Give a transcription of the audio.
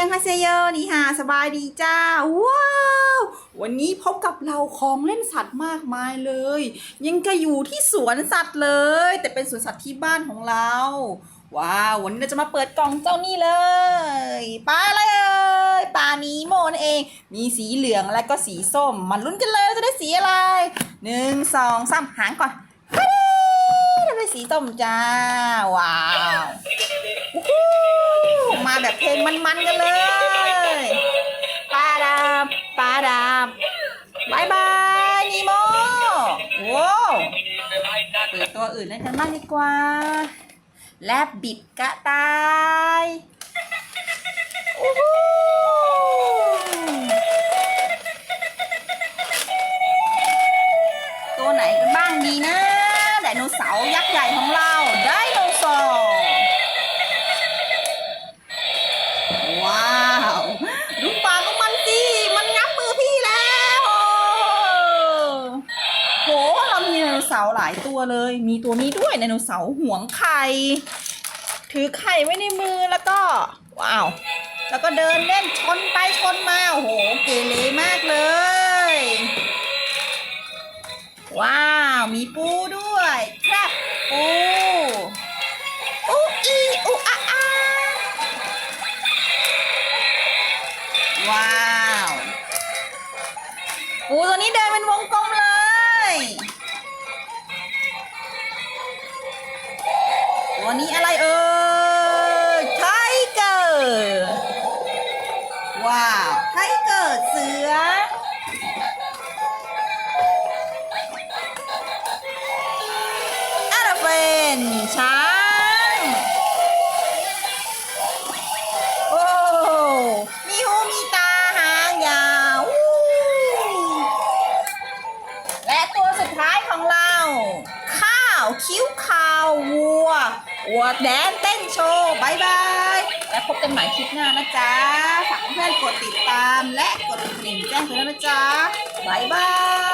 ยังฮาเซโยนี่ฮะสบายดีจ้า ว้าว วันนี้พบกับเราของเล่นสัตว์มากมายเลย ยังก็อยู่ที่สวนสัตว์เลย แต่เป็นสวนสัตว์ที่บ้านของเรา ว้าว วันนี้เราจะมาเปิดกล่องเจ้านี่เลยปลาอะไรเอ่ยปลานีโมนเอง มีสีเหลืองและก็สีส้มมาลุ้นกันเลยจะได้สีอะไรหนึ่งสองสามหางก่อนฮัดดี้ได้สีส้มจ้า ว้าว แบบเพลงมันๆกันเลยปาดาปาดาบายบายนีโมว้าวเปิดตัวอื่นเล่นกันบ้างดีกว่า แลบบิดกระต่ายอู้หูตัวไหนกันบ้างดีนะ โหเรามีไดโนเสาร์หลายตัวเลย มีตัวนี้ด้วยไดโนเสาร์ห่วงไข่ ถือไข่ไว้ในมือแล้วก็ ว้าว แล้วก็เดินเล่นชนไปชนมา โอ้โห เกเรมากเลย ว้าว มีปูด้วยครับปูอูอีอูอาอาว้าว ปูตัวนี้เดินเป็นวงกลมเลย วนี้อะไรเอ่ยไทเกอร์ว้าวไทเกอร์เสือ อาราเฟนช้างโอ้มีหูมีตาหางยาวและตัวสุดท้ายของเราาวคิ้วขาววัววัวแดนเต้นโชว์บายบาย และพบกันใหม่คลิปหน้านะจ๊ะ ฝากเพื่อนกดติดตามและกดกระดิ่งแจ้งเตือนนะจ๊ะบายบาย